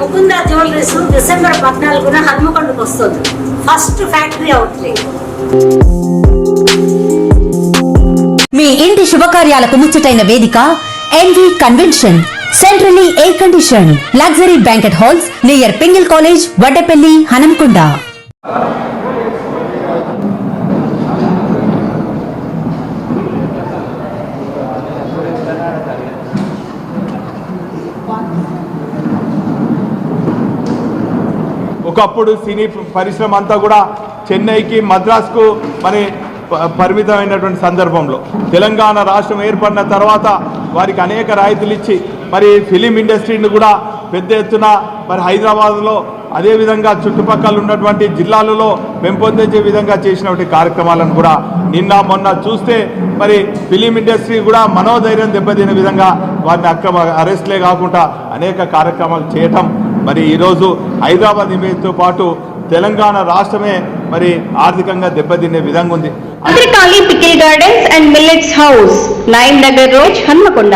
Mukunda jewelleries December పద్నాలుగున హన్మకొండకు వస్తుంది. First factory outlet మీ ఇంటి శుభకార్యాలకు ముచ్చటైన వేదిక NV convention centrally air condition luxury banquet halls near Pingle college Vaddepalli Hanamkonda ఒకప్పుడు సినీ పరిశ్రమ అంతా కూడా చెన్నైకి మద్రాసుకు మరి పరిమితమైనటువంటి సందర్భంలో. తెలంగాణ రాష్ట్రం ఏర్పడిన తర్వాత వారికి అనేక రాయితీలు ఇచ్చి మరి ఫిలిం ఇండస్ట్రీని కూడా పెద్ద ఎత్తున మరి హైదరాబాద్లో అదేవిధంగా చుట్టుపక్కల ఉన్నటువంటి జిల్లాలలో పెంపొందించే విధంగా చేసినటువంటి కార్యక్రమాలను కూడా నిన్న మొన్న చూస్తే మరి ఫిలిం ఇండస్ట్రీ కూడా మనోధైర్యం దెబ్బతిన విధంగా వారిని అక్రమ అరెస్ట్లే కాకుండా అనేక కార్యక్రమాలు చేయటం మరి ఈరోజు హైదరాబాద్ ఎమ్మెల్యేతో పాటు తెలంగాణ రాష్ట్రమే మరి ఆర్థికంగా దెబ్బతిన్నే విధంగా ఉంది. Gardens and millets house nine Nagar rose Hanamkonda.